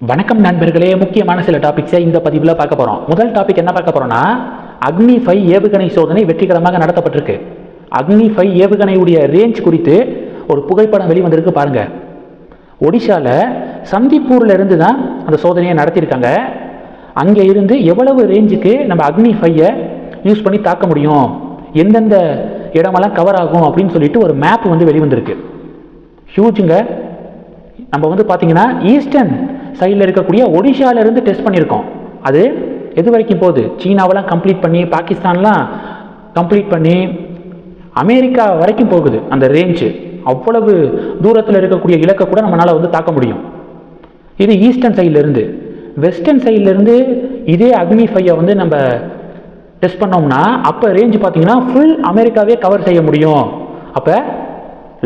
வணக்கம் நண்பர்களே முக்கியமான சில டாபிக்ஸை இந்த பதிவில் பார்க்க போகிறோம் முதல் டாபிக் என்ன பார்க்க போகிறோம்னா அக்னி ஃபை ஏவுகணை சோதனை வெற்றிகரமாக நடத்தப்பட்டிருக்கு. அக்னி ஃபை ஏவுகணையுடைய ரேஞ்ச் குறித்து ஒரு புகைப்படம் வெளிவந்திருக்கு பாருங்க. ஒடிஷாவில் சந்திப்பூர்ல இருந்து தான் அந்த சோதனையை நடத்தியிருக்காங்க. அங்கே இருந்து எவ்வளவு ரேஞ்சுக்கு நம்ம அக்னி ஃபையை யூஸ் பண்ணி தாக்க முடியும்? எந்தெந்த இடமெல்லாம் கவர் ஆகும் அப்படின்னு சொல்லிட்டு ஒரு மேப் வந்து வெளிவந்திருக்கு. ஹியூஜுங்க நம்ம வந்து பார்த்தீங்கன்னா ஈஸ்டர்ன் சைடில் இருக்கக்கூடிய ஒடிஷாவிலேருந்து இருந்து டெஸ்ட் பண்ணியிருக்கோம். அது எது வரைக்கும் போகுது? சீனாவெல்லாம் கம்ப்ளீட் பண்ணி பாகிஸ்தான்லாம் கம்ப்ளீட் பண்ணி அமெரிக்கா வரைக்கும் போகுது அந்த ரேஞ்சு அவ்வளவு தூரத்தில் இருக்கக்கூடிய இலக்கை கூட நம்மளால் வந்து தாக்க முடியும். இது ஈஸ்டர்ன் சைட்லேருந்து வெஸ்டர்ன் சைட்லேருந்து இதே அக்னி ஃபையை வந்து நம்ம டெஸ்ட் பண்ணோம்னா அப்போ ரேஞ்ச் பார்த்தீங்கன்னா ஃபுல் அமெரிக்காவே கவர் செய்ய முடியும். அப்போ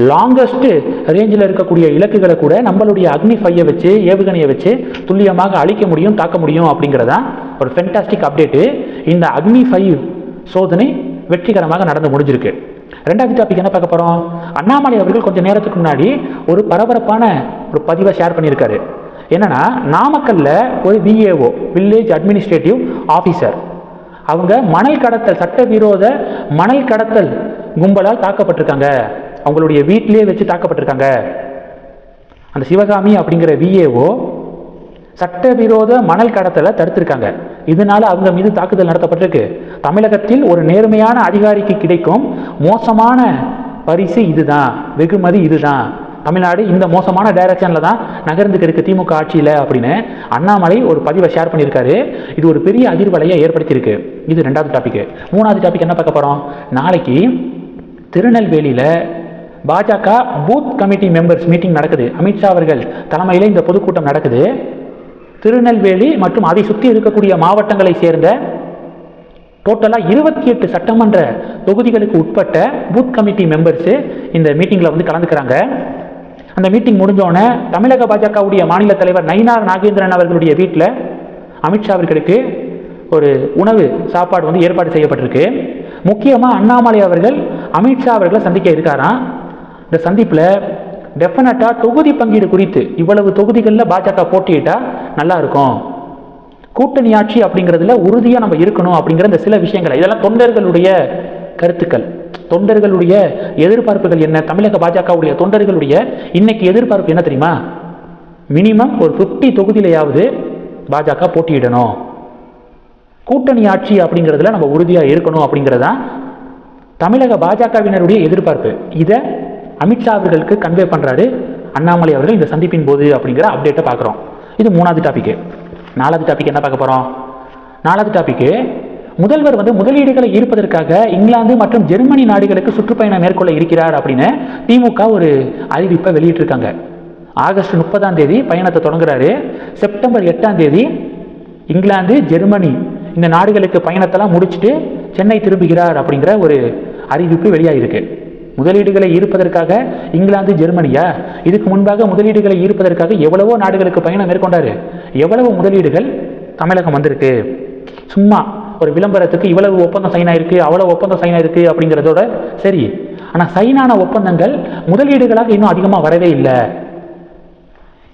லாங்கஸ்ட் ரேஞ்சில் இருக்கக்கூடிய இலக்குகளை கூட நம்மளுடைய அக்னி ஃபையை வச்சு ஏவுகணையை வச்சு துல்லியமாக அழிக்க முடியும் தாக்க முடியும் அப்படிங்கிறதான் ஒரு ஃபென்டாஸ்டிக் அப்டேட்டு இந்த அக்னி ஃபைவ் சோதனை வெற்றிகரமாக நடந்து முடிஞ்சிருக்கு. ரெண்டாவது டாபிக் என்ன பார்க்க போகிறோம் அண்ணாமலை அவர்கள் கொஞ்சம் நேரத்துக்கு முன்னாடி ஒரு பரபரப்பான ஒரு பதிவை ஷேர் பண்ணியிருக்காரு. என்னன்னா நாமக்கல்ல ஒரு விஏஓ வில்லேஜ் அட்மினிஸ்ட்ரேட்டிவ் ஆஃபீஸர் அவங்க மணல் கடத்தல் சட்டவிரோத மணல் கடத்தல் கும்பலால் தாக்கப்பட்டிருக்காங்க. அவங்களுடைய வீட்டிலேயே வச்சு தாக்கப்பட்டிருக்காங்க. அந்த சிவகாமி அப்படிங்கிற விஏஓ சட்டவிரோத மணல் கடத்தலை தடுத்திருக்காங்க. இதனால அவங்க மீது தாக்குதல் நடத்தப்பட்டிருக்கு. தமிழகத்தில் ஒரு நேர்மையான அதிகாரிக்கு கிடைக்கும் மோசமான பரிசு இதுதான். வெகுமதி இதுதான். தமிழ்நாடு இந்த மோசமான டைரக்ஷனில் தான் நகர்ந்துக்கு இருக்கு திமுக ஆட்சியில் அப்படின்னு அண்ணாமலை ஒரு பதிவை ஷேர் பண்ணியிருக்காரு. இது ஒரு பெரிய அதிர்வலையை ஏற்படுத்தியிருக்கு. இது ரெண்டாவது டாபிக் மூணாவது டாபிக் என்ன பார்க்க போகிறோம் நாளைக்கு திருநெல்வேலியில் பாஜக பூத் கமிட்டி மெம்பர்ஸ் மீட்டிங் நடக்குது. அமித்ஷா அவர்கள் தலைமையில் இந்த பொதுக்கூட்டம் நடக்குது. திருநெல்வேலி மற்றும் அதை சுற்றி இருக்கக்கூடிய மாவட்டங்களை சேர்ந்த டோட்டலாக இருபத்தி எட்டு சட்டமன்ற தொகுதிகளுக்கு உட்பட்ட பூத் கமிட்டி மெம்பர்ஸு இந்த மீட்டிங்கில் வந்து கலந்துக்கிறாங்க. அந்த மீட்டிங் முடிஞ்சோடனே தமிழக பாஜகவுடைய மாநில தலைவர் நயினார் நாகேந்திரன் அவர்களுடைய வீட்டில் அமித்ஷா அவர்களுக்கு ஒரு உணவு சாப்பாடு வந்து ஏற்பாடு செய்யப்பட்டிருக்கு. முக்கியமாக அண்ணாமலை அவர்கள் அமித்ஷா அவர்களை சந்திக்க இருக்காராம். இந்த சந்திப்பில் டெஃபினட்டாக தொகுதி பங்கீடு குறித்து இவ்வளவு தொகுதிகளில் பாஜக போட்டியிட்டால் நல்லா இருக்கும். கூட்டணி ஆட்சி அப்படிங்கிறதுல உறுதியாக நம்ம இருக்கணும் அப்படிங்கிற இந்த சில விஷயங்கள் இதெல்லாம் தொண்டர்களுடைய கருத்துக்கள். தொண்டர்களுடைய எதிர்பார்ப்புகள் என்ன? தமிழக பாஜகவுடைய தொண்டர்களுடைய இன்னைக்கு எதிர்பார்ப்பு என்ன தெரியுமா? மினிமம் ஒரு ஃபிஃப்டி தொகுதியிலையாவது பாஜக போட்டியிடணும். கூட்டணி ஆட்சி அப்படிங்கிறதுல நம்ம உறுதியாக இருக்கணும் அப்படிங்கிறது தான் தமிழக பாஜகவினருடைய எதிர்பார்ப்பு. இதை அமித்ஷா அவர்களுக்கு கன்வே பண்ணுறாரு அண்ணாமலை அவர்கள் இந்த சந்திப்பின் போது அப்படிங்கிற அப்டேட்டை பார்க்குறோம். இது மூணாவது டாபிக்கு நாலாவது டாபிக் என்ன பார்க்க போகிறோம் நாலாவது டாபிக்கு முதல்வர் வந்து முதலீடுகளை ஈர்ப்பதற்காக இங்கிலாந்து மற்றும் ஜெர்மனி நாடுகளுக்கு சுற்றுப்பயணம் மேற்கொள்ள இருக்கிறார் அப்படின்னு திமுக ஒரு அறிவிப்பை வெளியிட்டிருக்காங்க. ஆகஸ்ட் முப்பதாம் தேதி பயணத்தை தொடங்குறாரு. செப்டம்பர் எட்டாம் தேதி இங்கிலாந்து ஜெர்மனி இந்த நாடுகளுக்கு பயணத்தெல்லாம் முடிச்சுட்டு சென்னை திரும்புகிறார் அப்படிங்கிற ஒரு அறிவிப்பு வெளியாகிருக்கு முதலீடுகளை ஈர்ப்பதற்காக இங்கிலாந்து ஜெர்மனியா? இதுக்கு முன்பாக முதலீடுகளை ஈர்ப்பதற்காக எவ்வளவோ நாடுகளுக்கு பயணம் மேற்கொண்டாரு. எவ்வளவு முதலீடுகள் தமிழகம் வந்திருக்கு? சும்மா ஒரு விளம்பரத்துக்கு இவ்வளவு ஒப்பந்தம் சைன் ஆயிருக்கு அவ்வளவு ஒப்பந்தம் சைன் ஆயிருக்கு அப்படிங்கிறதோட சரி. ஆனால் சைனான ஒப்பந்தங்கள் முதலீடுகளாக இன்னும் அதிகமாக வரவே இல்லை.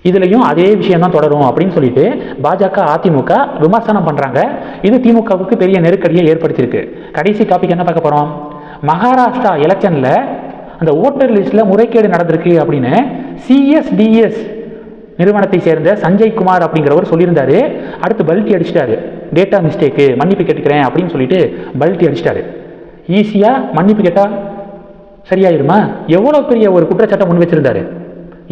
இதுலையும் அதே விஷயம் தான் தொடரும் அப்படின்னு சொல்லிட்டு பாஜக அதிமுக விமர்சனம் பண்ணுறாங்க இது திமுகவுக்கு பெரிய நெருக்கடியை ஏற்படுத்தியிருக்கு. கடைசி டாபிக் என்ன பார்க்க போகிறோம் மகாராஷ்டிரா எலெக்ஷனில் அந்த ஓட்டர் லிஸ்ட்டில் முறைகேடு நடந்திருக்கு அப்படின்னு சிஎஸ்டிஎஸ் நிறுவனத்தை சேர்ந்த சஞ்சய் குமார் அப்படிங்கிறவர் சொல்லியிருந்தாரு. அடுத்து பல்ட்டி அடிச்சிட்டாரு. டேட்டா மிஸ்டேக்கு மன்னிப்பு கேட்டுக்கிறேன் அப்படின்னு சொல்லிட்டு பல்ட்டி அடிச்சிட்டாரு. ஈஸியாக மன்னிப்பு கேட்டால் சரியாயிருமா? எவ்வளோ பெரிய ஒரு குற்றச்சாட்டை முன் வச்சிருந்தாரு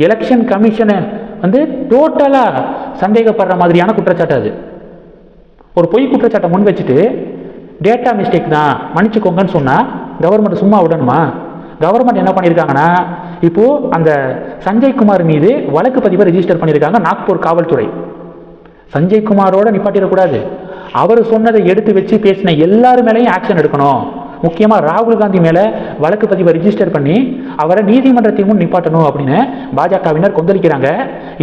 எலெக்ஷன் கமிஷனை வந்து டோட்டலாக சந்தேகப்படுற மாதிரியான குற்றச்சாட்டு அது. ஒரு பொய் குற்றச்சாட்டை முன் வச்சுட்டு டேட்டா மிஸ்டேக் தான் மன்னிச்சுக்கோங்கன்னு சொன்னால் கவர்மெண்ட் சும்மா விடணுமா? கவர்மெண்ட் என்ன பண்ணியிருக்காங்கன்னா இப்போது அந்த சஞ்சய் குமார் மீது வழக்கு பதிவை ரெஜிஸ்டர் பண்ணியிருக்காங்க நாக்பூர் காவல்துறை. சஞ்சய்குமாரோட நிப்பாட்டிடக்கூடாது. அவர் சொன்னதை எடுத்து வச்சு பேசின எல்லாரு மேலேயும் ஆக்ஷன் எடுக்கணும். முக்கியமாக ராகுல் காந்தி மேலே வழக்கு பதிவை ரிஜிஸ்டர் பண்ணி அவரை நீதிமன்றத்தையும் முன் நிப்பாட்டணும் அப்படின்னு பாஜகவினர் கொந்தளிக்கிறாங்க.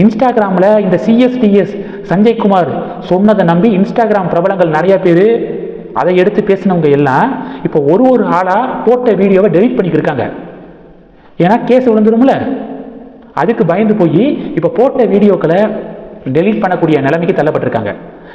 இன்ஸ்டாகிராமில் இந்த சிஎஸ்டிஎஸ் சஞ்சய் குமார் சொன்னதை நம்பி இன்ஸ்டாகிராம் பிரபலங்கள் நிறைய பேர் அதை எடுத்து பேசினவங்க எல்லாம் இப்போ ஒரு ஒரு ஆளாக போட்ட வீடியோவை டெலீட் பண்ணிக்கிருக்காங்க. ஏன்னா கேஸ் விழுந்துரும்ல? அதுக்கு பயந்து போய் இப்போ போட்ட வீடியோக்களை டெலீட் பண்ணக்கூடிய நிலைமைக்கு தள்ளப்பட்டிருக்காங்க.